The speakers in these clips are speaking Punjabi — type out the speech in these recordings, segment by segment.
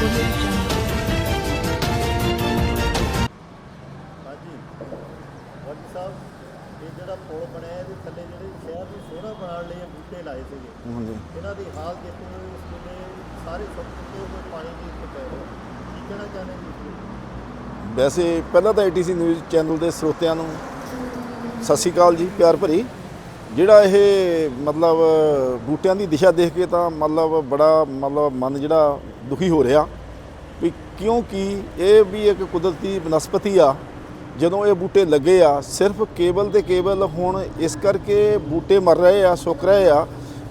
Audio Jungle. ਹਾਂਜੀ ਵਾਜੀ ਸਾਹਿਬ ਇਹ ਜਿਹੜਾ ਪੁਲ ਬਣਿਆ ਇਹਦੇ ਥੱਲੇ ਜਿਹੜੇ ਸ਼ਹਿਰ ਨੂੰ ਸੋਹਣਾ ਬਣਾਉਣ ਲਈ ਇਹ ਬੂਟੇ ਲਾਏ ਸੀਗੇ ਹਾਂਜੀ ਇਹਨਾਂ ਦੀ ਹਾਲਤ ਦੇਖੋ ਇਸ ਵੇਲੇ ਸਾਰੇ ਸੁੱਕ ਚੁੱਕੇ ਹੋਏ ਪਾਣੀ ਦੀ ਉੱਤੇ ਪੈ ਰਹੇ ਕੀ ਕਹਿਣਾ ਚਾਹੁੰਦੇ ਜੀ ਇਸ ਬਾਰੇ? ਵੈਸੇ ਪਹਿਲਾਂ ਤਾਂ ATC ਨਿਊਜ਼ ਚੈਨਲ ਦੇ ਸਰੋਤਿਆਂ ਨੂੰ ਸਤਿ ਸ਼੍ਰੀ ਅਕਾਲ ਜੀ ਪਿਆਰ ਭਰੀ ਜਿਹੜਾ ਇਹ ਮਤਲਬ ਬੂਟਿਆਂ ਦੀ ਦਿਸ਼ਾ ਦੇਖ ਕੇ ਤਾਂ ਮਤਲਬ ਬੜਾ ਮਤਲਬ ਮਨ ਜਿਹੜਾ ਦੁਖੀ ਹੋ ਰਿਹਾ ਵੀ ਕਿਉਂਕਿ ਇਹ ਵੀ ਇੱਕ ਕੁਦਰਤੀ ਬਨਸਪਤੀ ਆ, ਜਦੋਂ ਇਹ ਬੂਟੇ ਲੱਗੇ ਆ, ਸਿਰਫ ਕੇਵਲ ਤੇ ਕੇਵਲ ਹੁਣ ਇਸ ਕਰਕੇ ਬੂਟੇ ਮਰ ਰਹੇ ਆ, ਸੁੱਕ ਰਹੇ ਆ,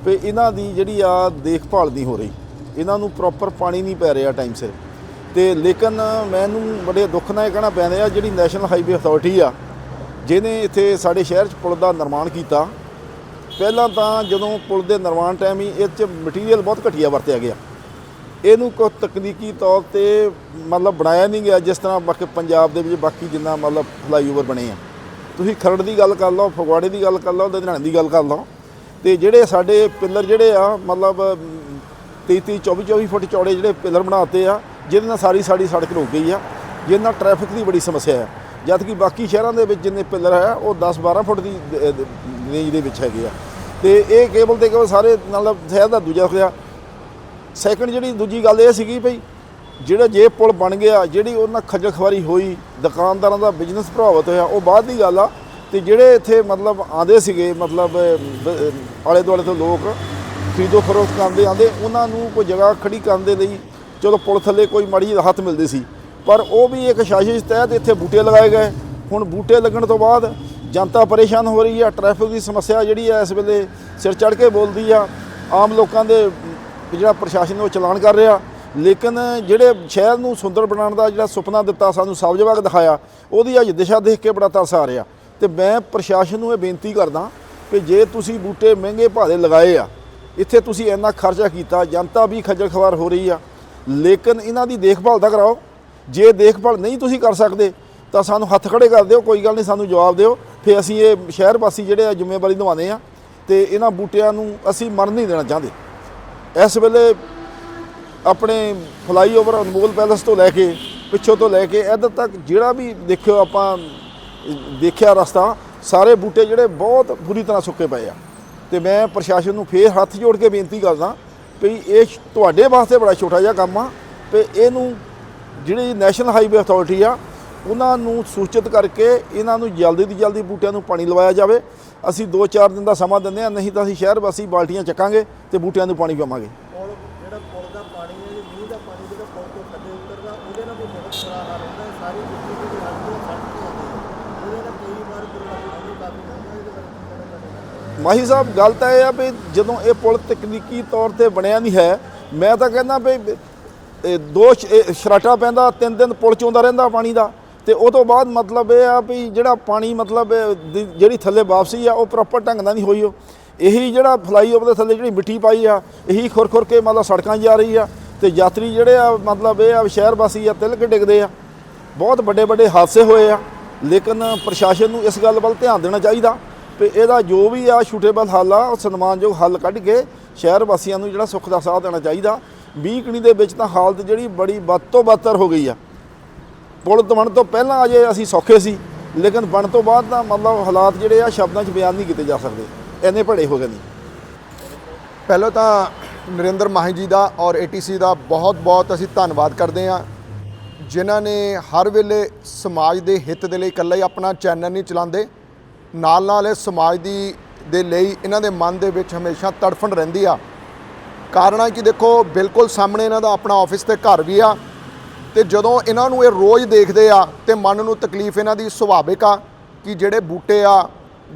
ਵੀ ਇਹਨਾਂ ਦੀ ਜਿਹੜੀ ਆ ਦੇਖਭਾਲ ਨਹੀਂ ਹੋ ਰਹੀ। ਇਹਨਾਂ ਨੂੰ ਪ੍ਰੋਪਰ ਪਾਣੀ ਨਹੀਂ ਪੈ ਰਿਹਾ ਟਾਈਮ ਸਿਰ। ਤੇ ਲੇਕਿਨ ਮੈਨੂੰ ਬੜੇ ਦੁੱਖ ਨਾਲ ਇਹ ਕਹਿਣਾ ਪੈ ਰਿਹਾ ਜਿਹੜੀ ਨੈਸ਼ਨਲ ਹਾਈਵੇ ਅਥਾਰਟੀ ਆ, ਜਿਹਨੇ ਇੱਥੇ ਸਾਡੇ ਸ਼ਹਿਰ 'ਚ ਪੁਲ ਦਾ ਨਿਰਮਾਣ ਕੀਤਾ। ਪਹਿਲਾਂ ਤਾਂ ਜਦੋਂ ਪੁਲ ਦੇ ਨਿਰਮਾਣ ਟਾਈਮ ਹੀ ਇਹ 'ਚ ਮਟੀਰੀਅਲ ਬਹੁਤ ਘਟੀਆ ਵਰਤਿਆ ਗਿਆ। ਇਹਨੂੰ ਕੋਈ ਤਕਨੀਕੀ ਤੌਰ ਤੇ ਮਤਲਬ ਬਣਾਇਆ ਨਹੀਂ ਗਿਆ, ਜਿਸ ਤਰ੍ਹਾਂ ਬਾਕੀ ਪੰਜਾਬ ਦੇ ਵਿੱਚ ਬਾਕੀ ਜਿੰਨਾ ਮਤਲਬ ਫਲਾਈਓਵਰ ਬਣੇ ਆ। ਤੁਸੀਂ ਖਰੜ ਦੀ ਗੱਲ ਕਰ ਲਓ, ਫਗਵਾੜੇ ਦੀ ਗੱਲ ਕਰ ਲਓ, ਲੁਧਿਆਣੇ ਦੀ ਗੱਲ ਕਰ ਲਓ। ਤੇ ਜਿਹੜੇ ਸਾਡੇ ਪਿੱਲਰ ਜਿਹੜੇ ਆ, ਮਤਲਬ 33 24 24 ਫੁੱਟ ਚੌੜੇ ਜਿਹੜੇ ਪਿੱਲਰ ਬਣਾਤੇ ਆ, ਜਿਹਦੇ ਨਾਲ ਸਾਰੀ ਸਾਡੀ ਸੜਕ ਰੁਕ ਗਈ ਆ, ਜਿਹਦੇ ਨਾਲ ਟ੍ਰੈਫਿਕ ਦੀ ਬੜੀ ਸਮੱਸਿਆ ਹੈ ਜਦ ਕਿ ਬਾਕੀ ਸ਼ਹਿਰਾਂ ਦੇ ਵਿੱਚ ਜਿੰਨੇ ਪਿੱਲਰ ਹੈ ਉਹ 10 12 ਫੁੱਟ ਦੀ ਰੇਂਜ ਦੇ ਵਿੱਚ ਹੈਗੇ ਆ। ਤੇ ਇਹ ਕੇਬਲ ਤੇ ਕੇਵਲ ਸਾਰੇ ਮਤਲਬ ਸ਼ਹਿਰ ਦਾ ਦੂਜਾ ਹੋਇਆ ਸੈਕੰਡ ਜਿਹੜੀ ਦੂਜੀ ਗੱਲ ਇਹ ਸੀਗੀ ਭਈ ਜਿਹੜਾ ਜੇ ਪੁਲ ਬਣ ਗਿਆ, ਜਿਹੜੀ ਉਹਨਾਂ ਖੱਜਲ ਖਵਾਰੀ ਹੋਈ, ਦੁਕਾਨਦਾਰਾਂ ਦਾ ਬਿਜ਼ਨਸ ਪ੍ਰਭਾਵਿਤ ਹੋਇਆ, ਉਹ ਬਾਅਦ ਦੀ ਗੱਲ ਆ। ਤੇ ਜਿਹੜੇ ਇੱਥੇ ਮਤਲਬ ਆਂਦੇ ਸੀਗੇ, ਮਤਲਬ ਆਲੇ ਦੁਆਲੇ ਤੋਂ ਲੋਕ ਖਰੀਦੋ ਫਰੋਖਤ ਕਰਦੇ ਆਂਦੇ ਉਹਨਾਂ ਨੂੰ ਕੋਈ ਜਗ੍ਹਾ ਖੜੀ ਕਰਨ ਦੇ ਲਈ ਚਲੋ ਪੁਲ ਥੱਲੇ ਕੋਈ ਮਾੜੀ ਰਾਹਤ ਮਿਲਦੀ ਸੀ। ਪਰ ਉਹ ਵੀ ਇੱਕ ਸਾਜ਼ਿਸ਼ ਤਹਿਤ ਇੱਥੇ ਬੂਟੇ ਲਗਾਏ ਗਏ। ਹੁਣ ਬੂਟੇ ਲੱਗਣ ਤੋਂ ਬਾਅਦ ਜਨਤਾ ਪਰੇਸ਼ਾਨ ਹੋ ਰਹੀ ਆ ਟ੍ਰੈਫਿਕ ਦੀ ਸਮੱਸਿਆ ਜਿਹੜੀ ਆ ਇਸ ਵੇਲੇ ਸਿਰ ਚੜ ਕੇ ਬੋਲਦੀ ਆ। ਆਮ ਲੋਕਾਂ ਦੇ ਵੀ ਜਿਹੜਾ ਪ੍ਰਸ਼ਾਸਨ ਉਹ ਚਲਾਨ ਕਰ ਰਿਹਾ। ਲੇਕਿਨ ਜਿਹੜੇ ਸ਼ਹਿਰ ਨੂੰ ਸੁੰਦਰ ਬਣਾਉਣ ਦਾ ਜਿਹੜਾ ਸੁਪਨਾ ਦਿੱਤਾ, ਸਾਨੂੰ ਸਬਜ਼ ਬਾਗ ਦਿਖਾਇਆ, ਉਹਦੀ ਅੱਜ ਦਿਸ਼ਾ ਦੇਖ ਕੇ ਬੜਾ ਤਰਸ ਆ ਰਿਹਾ। ਤੇ ਮੈਂ ਪ੍ਰਸ਼ਾਸਨ ਨੂੰ ਇਹ ਬੇਨਤੀ ਕਰਦਾ ਕਿ ਜੇ ਤੁਸੀਂ ਬੂਟੇ ਮਹਿੰਗੇ ਭਾਅ ਦੇ ਲਗਾਏ ਆ, ਇੱਥੇ ਤੁਸੀਂ ਇੰਨਾ ਖਰਚਾ ਕੀਤਾ, ਜਨਤਾ ਵੀ ਖੱਜਲ ਖਵਾਰ ਹੋ ਰਹੀ ਆ। ਲੇਕਿਨ ਇਹਨਾਂ ਦੀ ਦੇਖਭਾਲ ਤਾਂ ਕਰਾਓ। ਜੇ ਦੇਖਭਾਲ ਨਹੀਂ ਤੁਸੀਂ ਕਰ ਸਕਦੇ, ਤਾਂ ਸਾਨੂੰ ਹੱਥ ਖੜੇ ਕਰ ਦਿਓ, ਕੋਈ ਗੱਲ ਨਹੀਂ, ਸਾਨੂੰ ਜਵਾਬ ਦਿਓ। ਫਿਰ ਅਸੀਂ ਇਹ ਸ਼ਹਿਰ ਵਾਸੀ ਜਿਹੜੇ ਆ, ਜ਼ਿੰਮੇਵਾਰੀ ਨਿਭਾਉਂਦੇ ਆ। ਤੇ ਇਹਨਾਂ ਬੂਟਿਆਂ ਨੂੰ ਅਸੀਂ ਮਰਨ ਨਹੀਂ ਦੇਣਾ ਚਾਹੁੰਦੇ। ਇਸ ਵੇਲੇ ਆਪਣੇ ਫਲਾਈਓਵਰ ਅਨਮੋਲ ਪੈਲਸ ਤੋਂ ਲੈ ਕੇ ਪਿੱਛੋਂ ਤੋਂ ਲੈ ਕੇ ਇੱਧਰ ਤੱਕ ਜਿਹੜਾ ਵੀ ਦੇਖਿਓ ਆਪਾਂ, ਦੇਖਿਆ ਰਸਤਾ, ਸਾਰੇ ਬੂਟੇ ਜਿਹੜੇ ਬਹੁਤ ਬੁਰੀ ਤਰ੍ਹਾਂ ਸੁੱਕੇ ਪਏ ਆ। ਤੇ ਮੈਂ ਪ੍ਰਸ਼ਾਸਨ ਨੂੰ ਫੇਰ ਹੱਥ ਜੋੜ ਕੇ ਬੇਨਤੀ ਕਰਦਾ ਵੀ ਇਹ ਤੁਹਾਡੇ ਵਾਸਤੇ ਬੜਾ ਛੋਟਾ ਜਿਹਾ ਕੰਮ ਆ ਤੇ ਇਹਨੂੰ ਜਿਹੜੀ ਨੈਸ਼ਨਲ ਹਾਈਵੇ ਅਥਾਰਟੀ ਆ ਉਹਨਾਂ ਨੂੰ ਸੂਚਿਤ ਕਰਕੇ ਇਹਨਾਂ ਨੂੰ ਜਲਦੀ ਤੋਂ ਜਲਦੀ ਬੂਟਿਆਂ ਨੂੰ ਪਾਣੀ ਲਵਾਇਆ ਜਾਵੇ। ਅਸੀਂ 2-4 ਦਿਨ ਦਾ ਸਮਾਂ ਦਿੰਦੇ ਆ ਨਹੀਂ ਤਾਂ ਅਸੀਂ ਸ਼ਹਿਰ ਵਾਸੀ ਬਾਲਟੀਆਂ ਚੱਕਾਂਗੇ ਤੇ ਬੂਟਿਆਂ ਨੂੰ ਪਾਣੀ ਪਾਵਾਂਗੇ ਪੁਲ ਜਿਹੜਾ ਪੁਲ ਦਾ ਪਾਣੀ ਹੈ ਜੀ ਮੀਂਹ ਦਾ ਪਾਣੀ ਜਿਹੜਾ ਪੁਲ ਤੋਂ ਥੱਲੇ ਉਤਰਦਾ ਉਹਦੇ ਨਾਲ ਵੀ ਬਹੁਤ ਬੁਰਾ ਹਾਲ ਹੁੰਦਾ ਹੈ। ਸਾਰੀ ਮਿੱਟੀ ਜਿਹੜੀ ਹੱਥ ਤੋਂ ਸੜਕ ਤੇ ਆਉਂਦੀ ਹੈ ਉਹਦੇ ਨਾਲ ਕਈ ਵਾਰ ਦੁਰਘਟਨਾ ਵੀ ਕਾਫੀ ਹੁੰਦੀ ਹੈ ਇਹਦੇ ਬਾਰੇ ਕੀ ਕਹਿਣਾ ਚਾਹੁੰਦੇ ਹੋ? ਮਾਹੀ ਸਾਹਿਬ ਗੱਲ ਤਾਂ ਇਹ ਆ ਵੀ ਜਦੋਂ ਇਹ ਪੁਲ ਤਕਨੀਕੀ ਤੌਰ ਤੇ ਬਣਿਆ ਨਹੀਂ ਹੈ ਮੈਂ ਤਾਂ ਕਹਿੰਦਾ ਵੀ ਇਹ ਦੋ ਸ਼ਰਾਟਾ ਪੈਂਦਾ ਤਿੰਨ ਦਿਨ ਪੁਲ ਚ ਆਉਂਦਾ ਰਹਿੰਦਾ ਪਾਣੀ ਦਾ। ਤੇ ਉਹ ਤੋਂ ਬਾਅਦ ਮਤਲਬ ਇਹ ਆ ਵੀ ਜਿਹੜਾ ਪਾਣੀ ਮਤਲਬ ਦੀ- ਜਿਹੜੀ ਥੱਲੇ ਵਾਪਸੀ ਆ, ਉਹ ਪ੍ਰੋਪਰ ਢੰਗ ਨਾਲ ਨਹੀਂ ਹੋਈ ਉਹ। ਇਹੀ ਜਿਹੜਾ ਫਲਾਈਓਵਰ ਦੇ ਥੱਲੇ ਜਿਹੜੀ ਮਿੱਟੀ ਪਾਈ ਆ, ਇਹੀ ਖੁਰ ਖੁਰ ਕੇ ਮਤਲਬ ਸੜਕਾਂ 'ਚ ਜਾ ਰਹੀ ਆ। ਤੇ ਯਾਤਰੀ ਜਿਹੜੇ ਆ, ਮਤਲਬ ਇਹ ਆ ਸ਼ਹਿਰ ਵਾਸੀ ਆ, ਤਿਲਕ ਡਿੱਗਦੇ ਆ। ਬਹੁਤ ਵੱਡੇ ਵੱਡੇ ਹਾਦਸੇ ਹੋਏ ਆ, ਲੇਕਿਨ ਪ੍ਰਸ਼ਾਸਨ ਨੂੰ ਇਸ ਗੱਲ ਵੱਲ ਧਿਆਨ ਦੇਣਾ ਚਾਹੀਦਾ ਵੀ ਇਹਦਾ ਜੋ ਵੀ ਆ ਸ਼ੂਟੇਬਲ ਹੱਲ ਆ, ਉਹ ਸਨਮਾਨਯੋਗ ਹੱਲ ਕੱਢ ਕੇ ਸ਼ਹਿਰ ਵਾਸੀਆਂ ਨੂੰ ਜਿਹੜਾ ਸੁੱਖ ਦਾ ਸਾਹ ਦੇਣਾ ਚਾਹੀਦਾ। ਵੀਕਣੀ ਦੇ ਵਿੱਚ ਤਾਂ ਹਾਲਤ ਜਿਹੜੀ ਬੜੀ ਵੱਧ ਤੋਂ ਬੱਤਰ ਹੋ ਗਈ ਆ। ਪੁਲ ਬਣਨ ਤੋਂ ਪਹਿਲਾਂ ਅਜੇ ਅਸੀਂ ਸੌਖੇ ਸੀ, ਲੇਕਿਨ ਬਣ ਤੋਂ ਬਾਅਦ ਤਾਂ ਮਤਲਬ ਹਾਲਾਤ ਜਿਹੜੇ ਆ ਸ਼ਬਦਾਂ 'ਚ ਬਿਆਨ ਨਹੀਂ ਕੀਤੇ ਜਾ ਸਕਦੇ, ਇੰਨੇ ਭੜੇ ਹੋ ਗਏ ਨੇ ਪਹਿਲਾਂ ਤਾਂ ਨਰਿੰਦਰ ਮਾਹੀ ਜੀ ਦਾ ਔਰ ਏਟੀਸੀ ਦਾ ਬਹੁਤ-ਬਹੁਤ ਅਸੀਂ ਧੰਨਵਾਦ ਕਰਦੇ ਹਾਂ, ਜਿਨ੍ਹਾਂ ਨੇ ਹਰ ਵੇਲੇ ਸਮਾਜ ਦੇ ਹਿੱਤ ਦੇ ਲਈ ਇਕੱਲਾ ਹੀ ਆਪਣਾ ਚੈਨਲ ਨਹੀਂ ਚਲਾਉਂਦੇ, ਨਾਲ ਨਾਲ ਇਹ ਸਮਾਜ ਦੀ, ਦੇ ਲਈ ਇਹਨਾਂ ਦੇ ਮਨ ਦੇ ਵਿੱਚ ਹਮੇਸ਼ਾ ਤੜਫਣ ਰਹਿੰਦੀ ਆ। ਕਾਰਨ ਆ ਕਿ ਦੇਖੋ, ਬਿਲਕੁਲ ਸਾਹਮਣੇ ਇਹਨਾਂ ਦਾ ਆਪਣਾ ਆਫਿਸ ਤੇ ਘਰ ਵੀ ਆ ਤੇ ਜਦੋਂ ਇਹਨਾਂ ਨੂੰ ਇਹ ਰੋਜ਼ ਦੇਖਦੇ ਆ ਤੇ ਮਨ ਨੂੰ ਤਕਲੀਫ ਇਹਨਾਂ ਦੀ ਸੁਭਾਵਿਕ ਆ ਕਿ ਜਿਹੜੇ ਬੂਟੇ ਆ,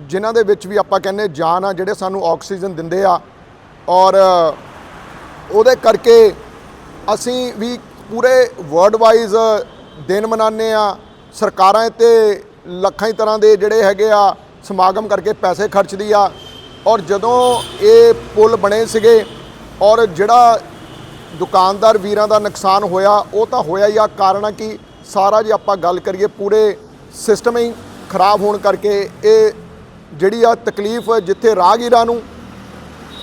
ਜਿਨ੍ਹਾਂ ਦੇ ਵਿੱਚ ਵੀ ਆਪਾਂ ਕਹਿੰਦੇ ਜਾਨ ਆ, ਜਿਹੜੇ ਸਾਨੂੰ ਆਕਸੀਜਨ ਦਿੰਦੇ ਆ ਔਰ ਉਹਦੇ ਕਰਕੇ ਅਸੀਂ ਵੀ ਪੂਰੇ ਵਰਲਡ ਵਾਈਜ਼ ਦਿਨ ਮਨਾਉਂਦੇ ਆ, ਸਰਕਾਰਾਂ ਤੇ ਲੱਖਾਂ ਹੀ ਤਰ੍ਹਾਂ ਦੇ ਜਿਹੜੇ ਹੈਗੇ ਆ ਸਮਾਗਮ ਕਰਕੇ ਪੈਸੇ ਖਰਚਦੀ ਆ ਔਰ ਜਦੋਂ ਇਹ ਪੁਲ ਬਣੇ ਸੀਗੇ ਔਰ ਜਿਹੜਾ ਦੁਕਾਨਦਾਰ ਵੀਰਾਂ ਦਾ ਨੁਕਸਾਨ ਹੋਇਆ, ਉਹ ਤਾਂ ਹੋਇਆ ਹੀ ਆ। ਕਾਰਨ ਆ ਕਿ ਸਾਰਾ ਜੇ ਆਪਾਂ ਗੱਲ ਕਰੀਏ, ਪੂਰੇ ਸਿਸਟਮ ਹੀ ਖਰਾਬ ਹੋਣ ਕਰਕੇ ਇਹ ਜਿਹੜੀ ਆ ਤਕਲੀਫ ਜਿੱਥੇ ਰਾਹਗੀਰਾਂ ਨੂੰ,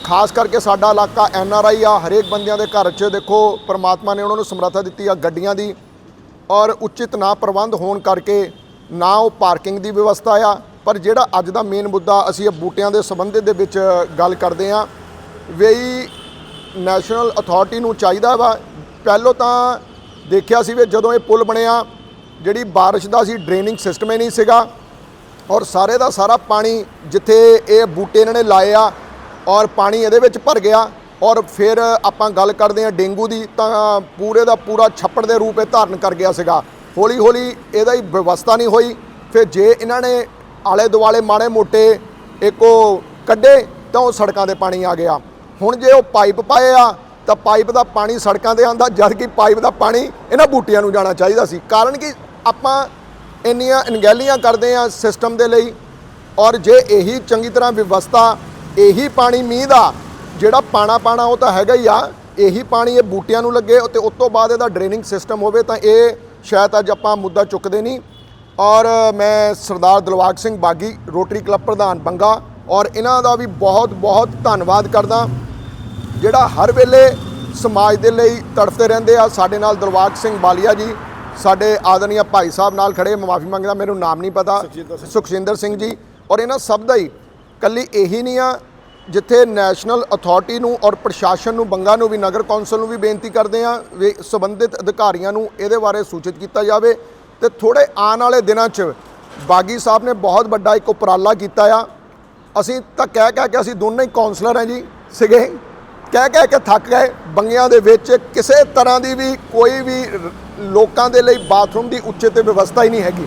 ਖਾਸ ਕਰਕੇ ਸਾਡਾ ਇਲਾਕਾ ਐਨ ਆਰ ਆਈ ਆ, ਹਰੇਕ ਬੰਦਿਆਂ ਦੇ ਘਰ 'ਚ ਦੇਖੋ, ਪ੍ਰਮਾਤਮਾ ਨੇ ਉਹਨਾਂ ਨੂੰ ਸਮਰੱਥਾ ਦਿੱਤੀ ਆ ਗੱਡੀਆਂ ਦੀ ਔਰ ਉਚਿਤ ਨਾ ਪ੍ਰਬੰਧ ਹੋਣ ਕਰਕੇ ਨਾ ਉਹ ਪਾਰਕਿੰਗ ਦੀ ਵਿਵਸਥਾ ਆ। ਪਰ ਜਿਹੜਾ ਅੱਜ ਦਾ ਮੇਨ ਮੁੱਦਾ, ਅਸੀਂ ਇਹ ਬੂਟਿਆਂ ਦੇ ਸੰਬੰਧ ਦੇ ਵਿੱਚ ਗੱਲ ਕਰਦੇ ਆ। ਵੀ ਨੈਸ਼ਨਲ ਅਥਾਰਟੀ ਨੂੰ ਚਾਹੀਦਾ ਵਾ। ਪਹਿਲੋਂ ਤਾਂ ਦੇਖਿਆ ਸੀ ਵੀ ਜਦੋਂ ਇਹ ਪੁਲ ਬਣਿਆ, ਜਿਹੜੀ ਬਾਰਿਸ਼ ਦਾ ਸੀ, ਡਰੇਨਿੰਗ ਸਿਸਟਮ ਹੀ ਨਹੀਂ ਸੀਗਾ। ਔਰ ਸਾਰੇ ਦਾ ਸਾਰਾ ਪਾਣੀ ਜਿੱਥੇ ਇਹ ਬੂਟੇ ਇਹਨਾਂ ਨੇ ਲਾਏ ਆ, ਔਰ ਪਾਣੀ ਇਹਦੇ ਵਿੱਚ ਭਰ ਗਿਆ। ਔਰ ਫਿਰ ਆਪਾਂ ਗੱਲ ਕਰਦੇ ਆ ਡੇਂਗੂ ਦੀ, ਤਾਂ ਪੂਰੇ ਦਾ ਪੂਰਾ ਛੱਪੜ ਦੇ ਰੂਪ ਇਹ ਧਾਰਨ ਕਰ ਗਿਆ ਸੀਗਾ। ਹੌਲੀ ਹੌਲੀ ਇਹਦਾ ਹੀ ਵਿਵਸਥਾ ਨਹੀਂ ਹੋਈ। ਫਿਰ ਜੇ ਇਹਨਾਂ ਨੇ ਆਲੇ ਦੁਆਲੇ ਮਾੜੇ ਮੋਟੇ ਇੱਕੋ ਕੱਢੇ, ਤਾਂ ਉਹ ਸੜਕਾਂ ਤੇ ਪਾਣੀ ਆ ਗਿਆ। ਹੁਣ ਜੇ ਉਹ ਪਾਈਪ ਪਾਏ ਆ, ਤਾਂ ਪਾਈਪ ਦਾ ਪਾਣੀ ਸੜਕਾਂ ਤੇ ਆਂਦਾ ਜਦ ਕਿ ਪਾਈਪ ਦਾ ਪਾਣੀ ਇਹਨਾਂ ਬੂਟਿਆਂ ਨੂੰ ਜਾਣਾ ਚਾਹੀਦਾ ਸੀ। ਕਾਰਨ ਕਿ ਆਪਾਂ ਇੰਨੀਆਂ ਅਣਗਹਿਲੀਆਂ ਕਰਦੇ ਆ ਸਿਸਟਮ ਦੇ ਲਈ, ਔਰ ਜੇ ਇਹੀ ਚੰਗੀ ਤਰ੍ਹਾਂ ਵਿਵਸਥਾ, ਇਹੀ ਪਾਣੀ ਮੀਂਹ ਦਾ, ਜਿਹੜਾ ਪਾਣਾ ਪਾਣਾ ਉਹ ਤਾਂ ਹੈਗਾ ਹੀ ਆ, ਇਹੀ ਪਾਣੀ ਇਹ ਬੂਟਿਆਂ ਨੂੰ ਲੱਗੇ ਤੇ ਉਸ ਤੋਂ ਬਾਅਦ ਇਹਦਾ ਡਰੇਨਿੰਗ ਸਿਸਟਮ ਹੋਵੇ ਤਾਂ ਇਹ ਸ਼ਾਇਦ ਅੱਜ ਆਪਾਂ ਮੁੱਦਾ ਚੁੱਕਦੇ ਨਹੀਂ। ਔਰ ਮੈਂ ਸਰਦਾਰ ਦਿਲਵਾਗ ਸਿੰਘ ਬਾਗੀ, ਰੋਟਰੀ ਕਲੱਬ ਪ੍ਰਧਾਨ, ਬੰਗਾ, ਔਰ ਇਹਨਾਂ ਦਾ ਵੀ ਬਹੁਤ ਬਹੁਤ ਧੰਨਵਾਦ ਕਰਦਾ। ਜਿਹੜਾ ਹਰ ਵੇਲੇ ਸਮਾਜ ਦੇ ਲਈ ਤੜਫਦੇ ਰਹਿੰਦੇ ਆ ਸਾਡੇ ਨਾਲ ਦਿਲਵਾਗ ਸਿੰਘ ਬਾਲੀਆ ਜੀ ਸਾਡੇ ਆਦਰਨੀय ਭਾਈ ਸਾਹਿਬ ਨਾਲ ਖੜੇ ਮਾਫੀ ਮੰਗਦਾ ਮੈਨੂੰ ਨਾਮ ਨਹੀਂ ਪਤਾ ਸੁਖਜਿੰਦਰ ਸਿੰਘ। ਜੀ ਔਰ ਇਹਨਾਂ ਸਭ ਦਾ ਹੀ ਕੱਲੀ ਇਹੀ ਨਹੀਂ ਆ ਜਿੱਥੇ ਨੈਸ਼ਨਲ ਅਥਾਰਟੀ ਨੂੰ ਔਰ ਪ੍ਰਸ਼ਾਸਨ ਨੂੰ ਬੰਗਾ ਨੂੰ ਵੀ ਨਗਰ ਕੌਂਸਲ ਨੂੰ ਵੀ ਬੇਨਤੀ ਕਰਦੇ ਆ ਵੀ ਸੰਬੰਧਿਤ ਅਧਿਕਾਰੀਆਂ ਨੂੰ ਇਹਦੇ ਬਾਰੇ ਸੂਚਿਤ ਕੀਤਾ ਜਾਵੇ। ਤੇ ਥੋੜੇ ਆਉਣ ਵਾਲੇ ਦਿਨਾਂ 'ਚ ਬਾਗੀ ਸਾਹਿਬ ਨੇ ਬਹੁਤ ਵੱਡਾ ਇੱਕ ਉਪਰਾਲਾ ਕੀਤਾ ਆ। ਅਸੀਂ ਤਾਂ ਕਹਿ ਕਹਿ ਕੇ ਅਸੀਂ ਦੋਨੇ ਹੀ ਕਾਉਂਸਲਰ ਹਾਂ ਜੀ ਸੀਗੇ। ਕਹਿ ਕਹਿ ਕੇ ਥੱਕ ਗਏ। ਬੰਗਿਆਂ ਦੇ ਵਿੱਚ ਕਿਸੇ ਤਰ੍ਹਾਂ ਦੀ ਵੀ ਕੋਈ ਵੀ ਲੋਕਾਂ ਦੇ ਲਈ ਬਾਥਰੂਮ ਦੀ ਉੱਚੇ ਤੇ ਵਿਵਸਥਾ ਹੀ ਨਹੀਂ ਹੈਗੀ।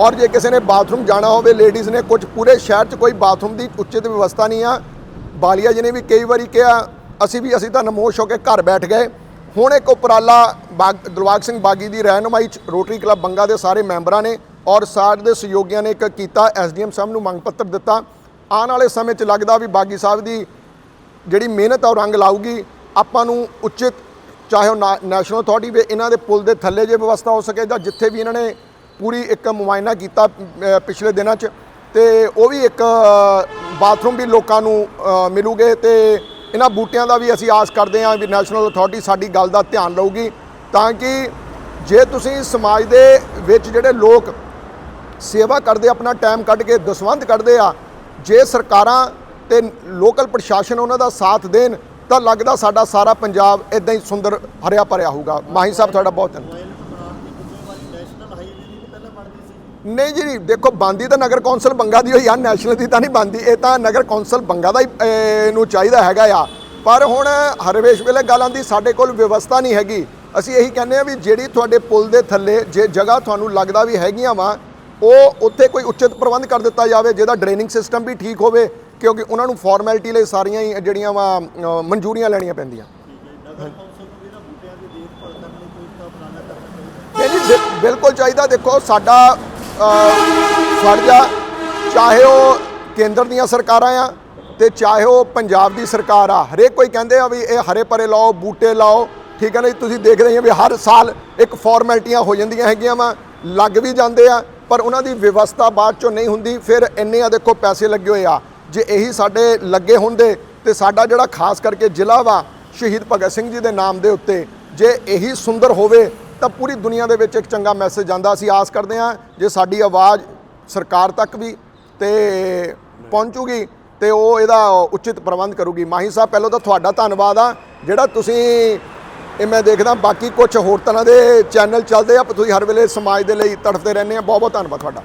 ਔਰ ਜੇ ਕਿਸੇ ਨੇ ਬਾਥਰੂਮ ਜਾਣਾ ਹੋਵੇ ਲੇਡੀਜ਼ ਨੇ ਕੁਝ ਪੂਰੇ ਸ਼ਹਿਰ 'ਚ ਕੋਈ ਬਾਥਰੂਮ ਦੀ ਉੱਚੇ ਤੇ ਵਿਵਸਥਾ ਨਹੀਂ ਆ। ਬਾਲੀਆ ਜੀ ਨੇ ਵੀ ਕਈ ਵਾਰੀ ਕਿਹਾ, ਅਸੀਂ ਵੀ, ਅਸੀਂ ਤਾਂ ਨਮੋਸ਼ ਹੋ ਕੇ ਘਰ ਬੈਠ ਗਏ। ਹੁਣ ਇੱਕ ਉਪਰਾਲਾ ਬਾਗ, ਦਿਲਵਾਗ ਸਿੰਘ ਬਾਗੀ ਦੀ ਰਹਿਨੁਮਾਈ 'ਚ ਰੋਟਰੀ ਕਲੱਬ ਬੰਗਾ ਦੇ ਸਾਰੇ ਮੈਂਬਰਾਂ ਨੇ ਔਰ ਸਾਰ ਦੇ ਸਹਿਯੋਗੀਆਂ ਨੇ ਇੱਕ ਕੀਤਾ ਐਸਡੀਐਮ ਸਾਹਿਬ ਨੂੰ ਮੰਗ ਪੱਤਰ ਦਿੱਤਾ। ਆਉਣ ਵਾਲੇ ਸਮੇਂ 'ਚ ਲੱਗਦਾ ਵੀ ਬਾਗੀ ਸਾਹਿਬ ਦੀ ਜਿਹੜੀ ਮਿਹਨਤ ਆ ਉਹ ਰੰਗ ਲਾਊਗੀ। ਆਪਾਂ ਨੂੰ ਉਚਿਤ, ਚਾਹੇ ਉਹ ਨਾ- ਨੈਸ਼ਨਲ ਅਥਾਰਟੀ ਵੇ ਇਹਨਾਂ ਦੇ ਪੁਲ ਦੇ ਥੱਲੇ ਜੇ ਵਿਵਸਥਾ ਹੋ ਸਕੇ ਜਾਂ ਜਿੱਥੇ ਵੀ ਇਹਨਾਂ ਨੇ ਪੂਰੀ ਇੱਕ ਮੁਆਇਨਾ ਕੀਤਾ ਪਿਛਲੇ ਦਿਨਾਂ 'ਚ, ਤੇ ਉਹ ਵੀ ਇੱਕ ਬਾਥਰੂਮ ਵੀ ਲੋਕਾਂ ਨੂੰ ਮਿਲੂਗੇ ਤੇ ਇਹਨਾਂ ਬੂਟਿਆਂ ਦਾ ਵੀ ਅਸੀਂ ਆਸ ਕਰਦੇ ਹਾਂ ਵੀ ਨੈਸ਼ਨਲ ਅਥਾਰਟੀ ਸਾਡੀ ਗੱਲ ਦਾ ਧਿਆਨ ਲਊਗੀ। ਤਾਂ ਕਿ ਜੇ ਤੁਸੀਂ ਸਮਾਜ ਦੇ ਵਿੱਚ ਜਿਹੜੇ ਲੋਕ ਸੇਵਾ ਕਰਦੇ, ਆਪਣਾ ਟਾਈਮ ਕੱਢ ਕੇ ਦਸਵੰਧ ਕੱਢਦੇ ਆ, ਜੇ ਸਰਕਾਰਾਂ ਤੇ ਲੋਕਲ ਪ੍ਰਸ਼ਾਸਨ ਉਹਨਾਂ ਦਾ ਸਾਥ ਦੇਣ ਤਾਂ ਲੱਗਦਾ ਸਾਡਾ ਸਾਰਾ ਪੰਜਾਬ ਇਦਾਂ ਹੀ ਸੁੰਦਰ ਹਰਿਆ ਭਰਿਆ ਹੋਊਗਾ। ਮਾਹੀ ਸਾਹਿਬ, ਤੁਹਾਡਾ ਬਹੁਤ ਧੰਨਵਾਦ। ਨਹੀਂ ਜੀ, ਦੇਖੋ ਬੰਦੀ ਤਾਂ ਨਗਰ ਕੌਂਸਲ ਬੰਗਾ ਦੀ ਹੋਈ ਆ, ਨੈਸ਼ਨਲ ਦੀ ਤਾਂ ਨਹੀਂ ਬੰਦੀ ਇਹ ਤਾਂ ਨਗਰ ਕੌਂਸਲ ਬੰਗਾ ਦਾ ਹੀ ਨੂੰ ਚਾਹੀਦਾ ਹੈਗਾ ਆ। ਪਰ ਹੁਣ ਹਰਵੇਸ਼ ਵੇਲੇ ਗੱਲ ਆਂਦੀ ਸਾਡੇ ਕੋਲ ਵਿਵਸਥਾ ਨਹੀਂ ਹੈਗੀ। ਅਸੀਂ ਇਹੀ ਕਹਿੰਦੇ ਆ ਵੀ ਜਿਹੜੀ ਤੁਹਾਡੇ ਪੁਲ ਦੇ ਥੱਲੇ ਜੇ ਜਗ੍ਹਾ ਤੁਹਾਨੂੰ ਲੱਗਦਾ ਵੀ ਹੈਗੀਆਂ ਵਾ, ਉਹ ਉੱਥੇ ਕੋਈ ਉਚਿਤ ਪ੍ਰਬੰਧ ਕਰ ਦਿੱਤਾ ਜਾਵੇ, ਜਿਹਦਾ ਡਰੇਨਿੰਗ ਸਿਸਟਮ ਵੀ ਠੀਕ ਹੋਵੇ ਕਿਉਂਕਿ ਉਹਨਾਂ ਨੂੰ ਫਾਰਮੈਲਿਟੀ ਲਈ ਸਾਰੀਆਂ ਹੀ ਜਿਹੜੀਆਂ ਵਾ ਅਹ, ਮਨਜ਼ੂਰੀਆਂ ਲੈਣੀਆਂ ਪੈਂਦੀਆਂ। ਨਹੀਂ ਜੀ ਬਿਲ- ਬਿਲਕੁਲ ਚਾਹੀਦਾ। ਦੇਖੋ ਸਾਡਾ ਅ, ਫਰਜ਼ ਆ ਚਾਹੇ ਉਹ ਕੇਂਦਰ ਦੀਆਂ ਸਰਕਾਰਾਂ ਆ ਤੇ ਚਾਹੇ ਉਹ ਪੰਜਾਬ ਦੀ ਸਰਕਾਰ ਆ। ਹਰੇਕ ਕੋਈ ਕਹਿੰਦੇ ਆ ਵੀ ਇਹ ਹਰੇ ਭਰੇ ਲਾਓ ਬੂਟੇ ਲਾਓ ਠੀਕ ਹੈ ਨਾ ਜੀ? ਤੁਸੀਂ ਦੇਖਦੇ ਹੀ ਆ ਵੀ ਹਰ ਸਾਲ ਇੱਕ ਫਾਰਮੈਲਿਟੀਆਂ ਹੋ ਜਾਂਦੀਆਂ ਹੈਗੀਆਂ ਵਾ। ਲੱਗ ਵੀ ਜਾਂਦੇ ਆ ਪਰ ਉਹਨਾਂ ਦੀ ਵਿਵਸਥਾ ਬਾਅਦ ਚੋਂ ਨਹੀਂ ਹੁੰਦੀ। ਫਿਰ ਇੰਨੇ ਆ ਦੇਖੋ ਪੈਸੇ ਲੱਗੇ ਹੋਏ ਆ। ਜੇ ਇਹੀ ਸਾਡੇ ਲੱਗੇ ਹੁੰਦੇ ਤੇ ਸਾਡਾ ਜਿਹੜਾ ਖਾਸ ਕਰਕੇ ਜ਼ਿਲ੍ਹਾ ਵਾ, ਸ਼ਹੀਦ ਭਗਤ ਸਿੰਘ ਜੀ ਦੇ ਨਾਮ ਦੇ ਉੱਤੇ ਜੇ ਇਹੀ ਸੁੰਦਰ ਹੋਵੇ ਤਾਂ ਪੂਰੀ ਦੁਨੀਆ ਦੇ ਵਿੱਚ ਇੱਕ ਚੰਗਾ ਮੈਸੇਜ ਜਾਂਦਾ ਅਸੀਂ ਆਸ ਕਰਦੇ ਹਾਂ ਜੇ ਸਾਡੀ ਆਵਾਜ਼ ਸਰਕਾਰ ਤੱਕ ਵੀ ਤੇ ਪਹੁੰਚੂਗੀ ਤੇ ਉਹ ਇਹਦਾ ਉਚਿਤ ਪ੍ਰਬੰਧ ਕਰੂਗੀ। ਮਾਹੀ ਸਾਹਿਬ, ਪਹਿਲਾਂ ਤਾਂ ਤੁਹਾਡਾ ਧੰਨਵਾਦ ਆ। ਜਿਹੜਾ ਤੁਸੀਂ ਇਹ ਮੈਂ ਦੇਖਦਾ, ਬਾਕੀ ਕੁਝ ਹੋਰ ਤਰ੍ਹਾਂ ਦੇ ਚੈਨਲ ਚੱਲਦੇ ਆ, ਪਰ ਤੁਸੀਂ ਹਰ ਵੇਲੇ ਸਮਾਜ ਦੇ ਲਈ ਤੜਫਦੇ ਰਹਿੰਦੇ ਆ। ਬਹੁਤ ਬਹੁਤ ਧੰਨਵਾਦ ਤੁਹਾਡਾ।